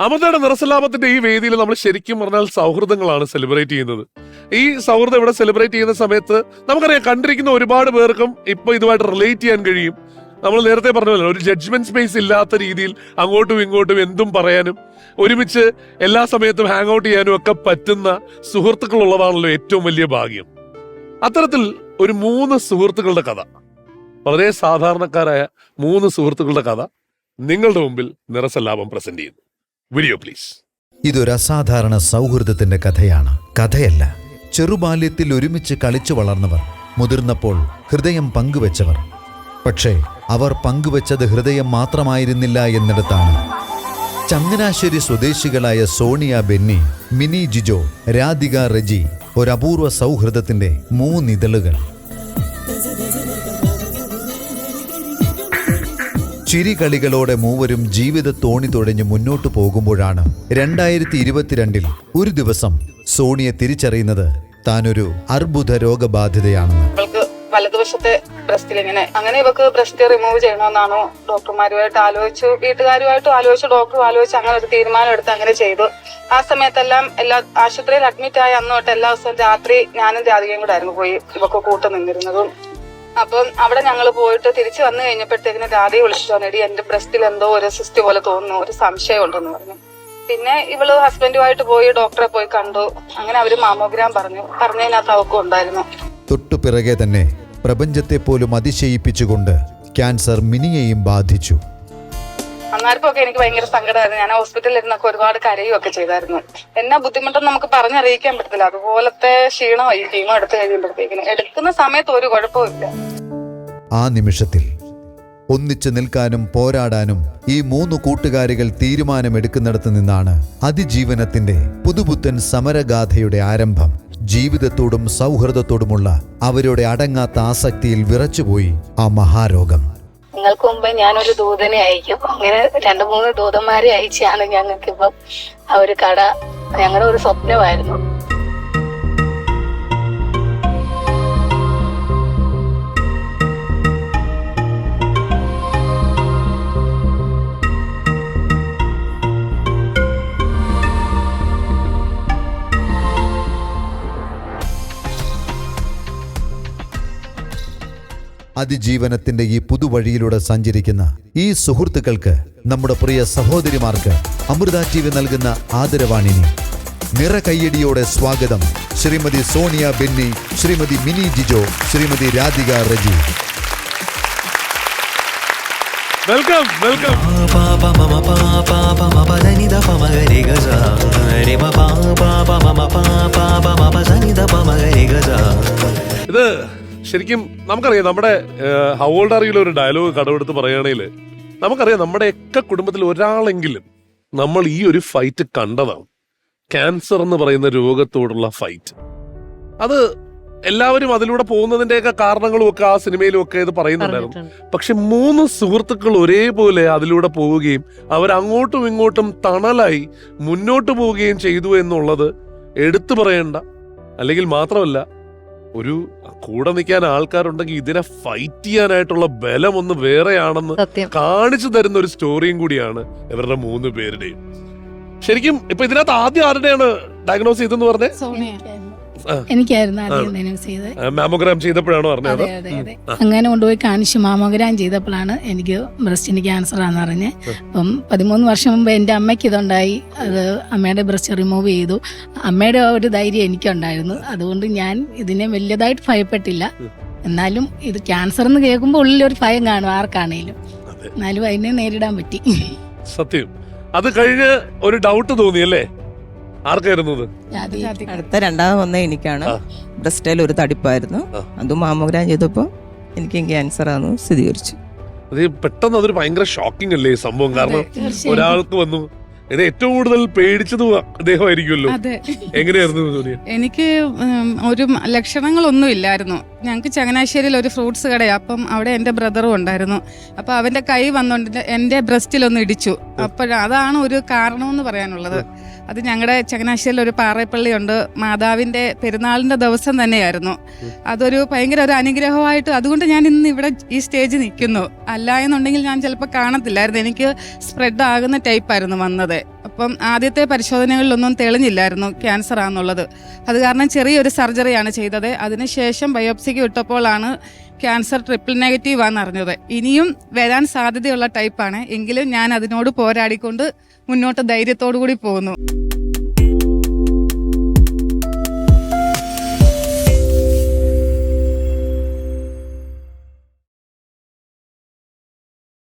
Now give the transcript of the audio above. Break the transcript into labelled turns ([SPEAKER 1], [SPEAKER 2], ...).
[SPEAKER 1] അമൃതയുടെ നിറസലാപത്തിന്റെ ഈ വേദിയിൽ നമ്മൾ ശരിക്കും പറഞ്ഞാൽ സൗഹൃദങ്ങളാണ് സെലിബ്രേറ്റ് ചെയ്യുന്നത്. ഈ സൗഹൃദം ഇവിടെ സെലിബ്രേറ്റ് ചെയ്യുന്ന സമയത്ത് നമുക്കറിയാം കണ്ടിരിക്കുന്ന ഒരുപാട് പേർക്കും ഇപ്പൊ ഇതുമായിട്ട് റിലേറ്റ് ചെയ്യാൻ കഴിയും. നമ്മൾ നേരത്തെ പറഞ്ഞല്ലോ ഒരു ജഡ്ജ്മെന്റ് സ്പേസ് ഇല്ലാത്ത രീതിയിൽ അങ്ങോട്ടും ഇങ്ങോട്ടും എന്തും പറയാനും ഒരുമിച്ച് എല്ലാ സമയത്തും ഹാങ് ഔട്ട് ചെയ്യാനും ഒക്കെ പറ്റുന്ന സുഹൃത്തുക്കൾ ഉള്ളതാണല്ലോ ഏറ്റവും വലിയ ഭാഗ്യം. അത്തരത്തിൽ ഒരു മൂന്ന് സുഹൃത്തുക്കളുടെ കഥ. വളരെ സാധാരണക്കാരായ മൂന്ന് സുഹൃത്തുക്കളുടെ കഥ നിങ്ങളുടെ മുമ്പിൽ നിറസലാഭം പ്രസന്റ് ചെയ്യുന്നു. വീഡിയോ പ്ലീസ്
[SPEAKER 2] ഇതൊരു അസാധാരണ സൗഹൃദത്തിന്റെ കഥയാണ്. കഥയല്ല ചെറുബാല്യത്തിൽ ഒരുമിച്ച് കളിച്ചു വളർന്നവർ മുതിർന്നപ്പോൾ ഹൃദയം പങ്കുവെച്ചവർ. പക്ഷേ അവർ പങ്കുവെച്ചത് ഹൃദയം മാത്രമായിരുന്നില്ല എന്നിടത്താണ്. ചങ്ങനാശ്ശേരി സ്വദേശികളായ സോണിയ ബെന്നി മിനി ജിജോ രാധിക റെജി ഒരപൂർവ സൗഹൃദത്തിന്റെ മൂന്നിതളുകൾ. ചിരികളികളോടെ മൂവരും ജീവിത തോണി തുഴഞ്ഞ് മുന്നോട്ടു പോകുമ്പോഴാണ് രണ്ടായിരത്തി ഇരുപത്തിരണ്ടിൽ ഒരു ദിവസം സോണിയെ തിരിച്ചറിയുന്നത് താനൊരു അർബുദ രോഗബാധിതയാണെന്ന്.
[SPEAKER 3] വലതുവശത്തെ ബ്രസ്റ്റിൽ ഇങ്ങനെ അങ്ങനെ ഇവക്ക് ബ്രസ്റ്റ് റിമൂവ് ചെയ്യണമെന്നാണോ ഡോക്ടർമാരുമായിട്ട് ആലോചിച്ചു. വീട്ടുകാരുമായിട്ട് ആലോചിച്ചു ഡോക്ടറും ആലോചിച്ച് അങ്ങനെ ഒരു തീരുമാനം എടുത്ത് അങ്ങനെ ചെയ്തു. ആ സമയത്തെല്ലാം എല്ലാ ആശുപത്രിയിൽ അഡ്മിറ്റ് ആയ അന്ന് തൊട്ട് എല്ലാ ദിവസവും രാത്രി ഞാനും രാധികയും കൂടെ ആയിരുന്നു പോയി ഇവക്ക് കൂട്ട് നിന്നിരുന്നതും. അപ്പം അവിടെ ഞങ്ങൾ പോയിട്ട് തിരിച്ചു വന്നു കഴിഞ്ഞപ്പോഴത്തേക്കിന് രാധയെ വിളിച്ചിട്ട് വന്നിടി എന്റെ ബ്രസ്റ്റിൽ എന്തോ ഒരു സിസ്റ്റ് പോലെ തോന്നുന്നു ഒരു സംശയം ഉണ്ടെന്ന് പറഞ്ഞു. പിന്നെ ഇവൾ ഹസ്ബൻഡുമായിട്ട് പോയി ഡോക്ടറെ പോയി കണ്ടു. അങ്ങനെ അവർ മാമോഗ്രാം പറഞ്ഞു. പറഞ്ഞതിനകത്ത് അവക്കും ഉണ്ടായിരുന്നു.
[SPEAKER 2] തൊട്ടു പിറകെ തന്നെ പ്രപഞ്ചത്തെ പോലും അതിശയിപ്പിച്ചുകൊണ്ട് ക്യാൻസർ മിനിയെയും ബാധിച്ചു.
[SPEAKER 3] അന്നേരപ്പൊക്കെ എനിക്ക് ഭയങ്കര സങ്കടമായിരുന്നു. ഞാൻ ഹോസ്പിറ്റലിൽ ഇരുന്നൊക്കെ ഒരുപാട് കരയും ഒക്കെ ചെയ്തായിരുന്നു. എന്നാ ബുദ്ധിമുട്ടെന്ന് നമുക്ക് പറഞ്ഞറിയിക്കാൻ പറ്റത്തില്ല. അതുപോലത്തെ ക്ഷീണമായി ടീം എടുത്തു കഴിയുമ്പോഴത്തേക്കിന് എടുക്കുന്ന സമയത്ത് ഒരു കുഴപ്പമില്ല
[SPEAKER 2] ആ നിമിഷത്തിൽ ഒന്നിച്ചു നിൽക്കാനും പോരാടാനും ഈ മൂന്ന് കൂട്ടുകാരികൾ തീരുമാനമെടുക്കുന്നിടത്ത് നിന്നാണ് അതിജീവനത്തിന്റെ പുതുപുത്തൻ സമരഗാഥയുടെ ആരംഭം. ജീവിതത്തോടും സൗഹൃദത്തോടുമുള്ള അവരുടെ അടങ്ങാത്ത ആസക്തിയിൽ വിറച്ചുപോയി ആ മഹാരോഗം.
[SPEAKER 4] നിങ്ങൾക്ക് മുമ്പേ ഞാനൊരു ദൂതനെ അയക്കും. അങ്ങനെ രണ്ടു മൂന്ന് ദൂതന്മാരെ അയച്ചാണ് ഞങ്ങൾക്ക് ഇപ്പം ആ ഒരു കട ഞങ്ങളുടെ ഒരു സ്വപ്നമായിരുന്നു.
[SPEAKER 2] അതിജീവനത്തിന്റെ ഈ പുതുവഴിയിലൂടെ സഞ്ചരിക്കുന്ന ഈ സുഹൃത്തുക്കൾക്ക് നമ്മുടെ പ്രിയ സഹോദരിമാർക്ക് അമൃത ടി വി നൽകുന്ന ആദരവാണിനി. നിറ കയ്യടിയോടെ സ്വാഗതം Shrimati Sonia Benny Shrimati Mini Jijo Shrimati Radhika Reji.
[SPEAKER 1] Welcome welcome
[SPEAKER 5] papa mama papa മമ പദനിത പമഗരി ഗജ രെ പാപ മമ പാപ മമ പദനിത പമഗരി ഗജ
[SPEAKER 1] ഇത് ശരിക്കും നമുക്കറിയാം നമ്മുടെ ഹൗ ഓൾഡ് അറിയില്ല ഒരു ഡയലോഗ് കടമെടുത്ത് പറയുകയാണെങ്കിൽ നമുക്കറിയാം നമ്മുടെയൊക്കെ കുടുംബത്തിൽ ഒരാളെങ്കിലും നമ്മൾ ഈ ഒരു ഫൈറ്റ് കണ്ടതാണ്. ക്യാൻസർ എന്ന് പറയുന്ന രോഗത്തോടുള്ള ഫൈറ്റ് അത് എല്ലാവരും അതിലൂടെ പോകുന്നതിന്റെയൊക്കെ കാരണങ്ങളും ഒക്കെ ആ സിനിമയിലും ഒക്കെ ഇത് പറയുന്നുണ്ടായിരുന്നു. പക്ഷെ മൂന്ന് സുഹൃത്തുക്കൾ ഒരേപോലെ അതിലൂടെ പോവുകയും അവരങ്ങോട്ടും ഇങ്ങോട്ടും തണലായി മുന്നോട്ട് പോവുകയും ചെയ്തു എന്നുള്ളത് എടുത്തു പറയേണ്ട അല്ലെങ്കിൽ മാത്രമല്ല ഒരു കൂടെ നിൽക്കാൻ ആൾക്കാരുണ്ടെങ്കിൽ ഇതിനെ ഫൈറ്റ് ചെയ്യാനായിട്ടുള്ള ബലം ഒന്ന് വേറെയാണെന്ന് കാണിച്ചു തരുന്ന ഒരു സ്റ്റോറിയും കൂടിയാണ് ഇവരുടെ മൂന്ന് പേരുടെയും. ശരിക്കും ഇപ്പൊ ഇതിനകത്ത് ആദ്യം ആരുടെയാണ് ഡയഗ്നോസ് ചെയ്തെന്ന് പറഞ്ഞേ.
[SPEAKER 6] എനിക്കായിരുന്നു ആദ്യം ചെയ്തത്.
[SPEAKER 1] മാമോഗ്രാം ചെയ്തപ്പോഴാണോ പറഞ്ഞത്?
[SPEAKER 6] അതെ അതെ അതെ. അങ്ങനെ കൊണ്ടുപോയി കാണിച്ചു. മാമോഗ്രാം ചെയ്തപ്പോഴാണ് എനിക്ക് ബ്രസ്റ്റിന് ക്യാൻസർ ആണെന്ന് അറിഞ്ഞ്. അപ്പം പതിമൂന്ന് വർഷം മുമ്പ് എന്റെ അമ്മയ്ക്ക് ഇതുണ്ടായി. അത് അമ്മയുടെ ബ്രസ്റ്റ് റിമൂവ് ചെയ്തു. അമ്മയുടെ ആ ഒരു ധൈര്യം എനിക്കുണ്ടായിരുന്നു. അതുകൊണ്ട് ഞാൻ ഇതിനെ വലിയതായിട്ട് ഭയപ്പെട്ടില്ല. എന്നാലും ഇത് ക്യാൻസർ എന്ന് കേൾക്കുമ്പോൾ ഉള്ളിലൊരു ഭയം കാണും ആർക്കാണേലും. എന്നാലും അതിനെ നേരിടാൻ പറ്റി.
[SPEAKER 1] സത്യം. അത് കഴിഞ്ഞ് ഒരു ഡൗട്ട് തോന്നി അല്ലേ? ആർക്കായിരുന്നു അത്
[SPEAKER 7] അടുത്ത രണ്ടാമത് വന്ന എനിക്കാണ്. ബ്രസ്റ്റിൽ ഒരു തടിപ്പായിരുന്നു.
[SPEAKER 1] അത്
[SPEAKER 7] അതും മാമോഗ്രാം ചെയ്തപ്പോൾ എനിക്ക് ക്യാൻസർ ആണെന്ന് സ്ഥിരീകരിച്ചു.
[SPEAKER 1] അത് പെട്ടെന്ന് അതൊരു ഭയങ്കര ഷോക്കിംഗ് അല്ലേ ഈ സംഭവം? കാരണം ഒരാൾക്ക് വന്നു. ഇത് ഏറ്റവും കൂടുതൽ പേടിച്ചത് അദ്ദേഹമായിരിക്കുമല്ലോ.
[SPEAKER 8] അതെ.
[SPEAKER 1] എങ്ങനെയായിരുന്നു
[SPEAKER 8] എനിക്ക് ഒരു ലക്ഷണങ്ങൾ ലക്ഷണങ്ങളൊന്നും ഇല്ലായിരുന്നു. ഞങ്ങൾക്ക് ചങ്ങനാശ്ശേരിയിൽ ഒരു ഫ്രൂട്ട്സ് കടയാണ് അപ്പം അവിടെ എന്റെ ബ്രദറും ഉണ്ടായിരുന്നു. അപ്പോൾ അവന്റെ കൈ വന്നുകൊണ്ട് എന്റെ ബ്രസ്റ്റിലൊന്ന് ഇടിച്ചു. അപ്പോൾ അതാണ് ഒരു കാരണം എന്ന് പറയാനുള്ളത്. അത് ഞങ്ങളുടെ ചങ്ങനാശ്ശേരിയിൽ ഒരു പാറപ്പള്ളിയുണ്ട്. മാതാവിന്റെ പെരുന്നാളിന്റെ ദിവസം തന്നെയായിരുന്നു. അതൊരു ഭയങ്കര ഒരു അനുഗ്രഹമായിട്ട് അതുകൊണ്ട് ഞാൻ ഇന്ന് ഇവിടെ ഈ സ്റ്റേജ് നിൽക്കുന്നു. അല്ല എന്നുണ്ടെങ്കിൽ ഞാൻ ചിലപ്പോൾ കാണത്തില്ലായിരുന്നു. എനിക്ക് സ്പ്രെഡ് ആകുന്ന ടൈപ്പായിരുന്നു വന്നത്. അപ്പം ആദ്യത്തെ പരിശോധനകളിലൊന്നും തെളിഞ്ഞില്ലായിരുന്നു ക്യാൻസർ ആണെന്നുള്ളത്. അത് കാരണം ചെറിയൊരു സർജറിയാണ് ചെയ്തത്. അതിനുശേഷം ബയോപ്സിക്ക് വിട്ടപ്പോഴാണ് ക്യാൻസർ ട്രിപ്പിൾ നെഗറ്റീവ് ആണെന്ന് അറിഞ്ഞത്. ഇനിയും വരാൻ സാധ്യതയുള്ള ടൈപ്പാണ്. എങ്കിലും ഞാൻ അതിനോട് പോരാടിക്കൊണ്ട് മുന്നോട്ട് ധൈര്യത്തോടു കൂടി പോകുന്നു.